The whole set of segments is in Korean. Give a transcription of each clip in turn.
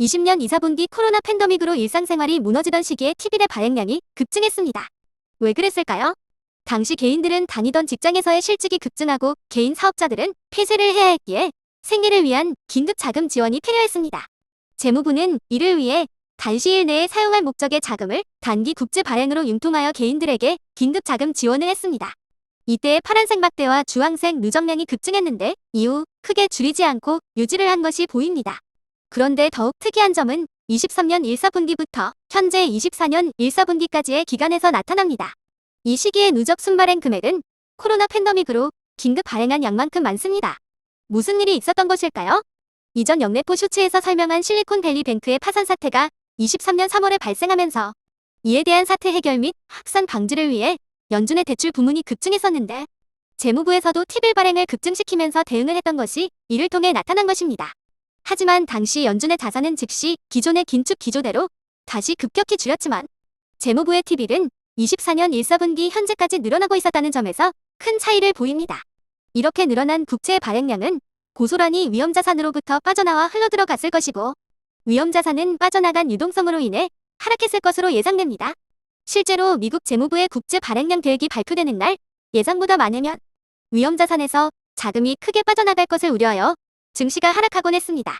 20년 2, 4분기 코로나 팬데믹으로 일상생활이 무너지던 시기에 TV의 발행량이 급증했습니다. 왜 그랬을까요? 당시 개인들은 다니던 직장에서의 실직이 급증하고 개인 사업자들은 폐쇄를 해야 했기에 생계를 위한 긴급 자금 지원이 필요했습니다. 재무부는 이를 위해 단시일 내에 사용할 목적의 자금을 단기 국제 발행으로 융통하여 개인들에게 긴급 자금 지원을 했습니다. 이때 파란색 막대와 주황색 누적량이 급증했는데 이후 크게 줄이지 않고 유지를 한 것이 보입니다. 그런데 더욱 특이한 점은 23년 1, 4분기부터 현재 24년 1, 4분기까지의 기간에서 나타납니다. 이 시기의 누적 순발행 금액은 코로나 팬데믹으로 긴급 발행한 양만큼 많습니다. 무슨 일이 있었던 것일까요? 이전 영래포 쇼츠에서 설명한 실리콘밸리 뱅크의 파산 사태가 23년 3월에 발생하면서 이에 대한 사태 해결 및 확산 방지를 위해 연준의 대출 부문이 급증했었는데 재무부에서도 T빌 발행을 급증시키면서 대응을 했던 것이 이를 통해 나타난 것입니다. 하지만 당시 연준의 자산은 즉시 기존의 긴축 기조대로 다시 급격히 줄였지만 재무부의 T빌은 24년 1, 4분기 현재까지 늘어나고 있었다는 점에서 큰 차이를 보입니다. 이렇게 늘어난 국채의 발행량은 고스란히 위험자산으로부터 빠져나와 흘러들어갔을 것이고 위험자산은 빠져나간 유동성으로 인해 하락했을 것으로 예상됩니다. 실제로 미국 재무부의 국제 발행량 계획이 발표되는 날 예상보다 많으면 위험자산에서 자금이 크게 빠져나갈 것을 우려하여 증시가 하락하곤 했습니다.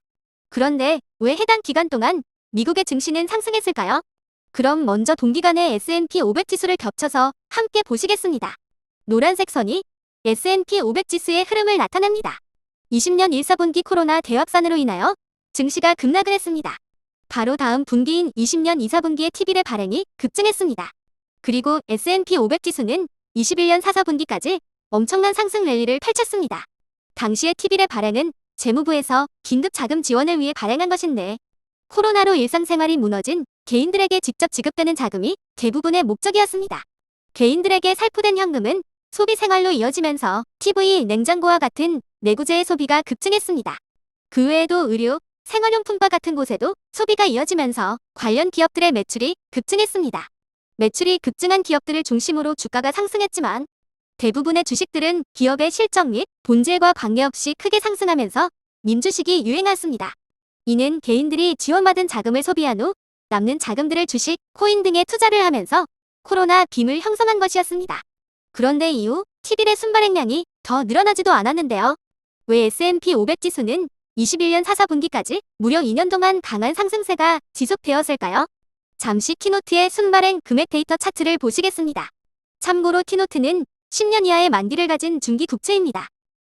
그런데 왜 해당 기간 동안 미국의 증시는 상승했을까요? 그럼 먼저 동기간의 S&P 500 지수를 겹쳐서 함께 보시겠습니다. 노란색 선이 S&P 500 지수의 흐름을 나타냅니다. 20년 1, 4분기 코로나 대확산으로 인하여 증시가 급락을 했습니다. 바로 다음 분기인 20년 2, 4분기의 TV의 발행이 급증했습니다. 그리고 S&P 500 지수는 21년 4, 4분기까지 엄청난 상승 랠리를 펼쳤습니다. 당시의 TV의 발행은 재무부에서 긴급 자금 지원을 위해 발행한 것인데 코로나로 일상생활이 무너진 개인들에게 직접 지급되는 자금이 대부분의 목적이었습니다. 개인들에게 살포된 현금은 소비 생활로 이어지면서 TV, 냉장고와 같은 내구재의 소비가 급증했습니다. 그 외에도 의류, 생활용품과 같은 곳에도 소비가 이어지면서 관련 기업들의 매출이 급증했습니다. 매출이 급증한 기업들을 중심으로 주가가 상승했지만 대부분의 주식들은 기업의 실적 및 본질과 관계없이 크게 상승하면서 민주식이 유행했습니다. 이는 개인들이 지원받은 자금을 소비한 후 남는 자금들을 주식, 코인 등에 투자를 하면서 코로나 빔을 형성한 것이었습니다. 그런데 이후 TV의 순발행량이 더 늘어나지도 않았는데요. 왜 S&P 500 지수는 21년 4, 4분기까지 무려 2년 동안 강한 상승세가 지속되었을까요? 잠시 키노트의 순발행 금액 데이터 차트를 보시겠습니다. 참고로 키노트는 10년 이하의 만기를 가진 중기 국채입니다.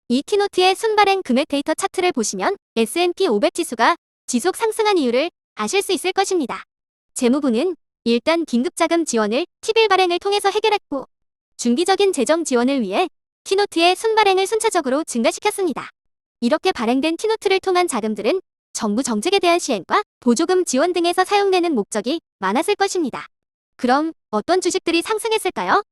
이 키노트의 순발행 금액 데이터 차트를 보시면 S&P 500 지수가 지속 상승한 이유를 아실 수 있을 것입니다. 재무부는 일단 긴급자금 지원을 T빌 발행을 통해서 해결했고 중기적인 재정 지원을 위해 키노트의 순발행을 순차적으로 증가시켰습니다. 이렇게 발행된 키노트를 통한 자금들은 정부 정책에 대한 시행과 보조금 지원 등에서 사용되는 목적이 많았을 것입니다. 그럼 어떤 주식들이 상승했을까요?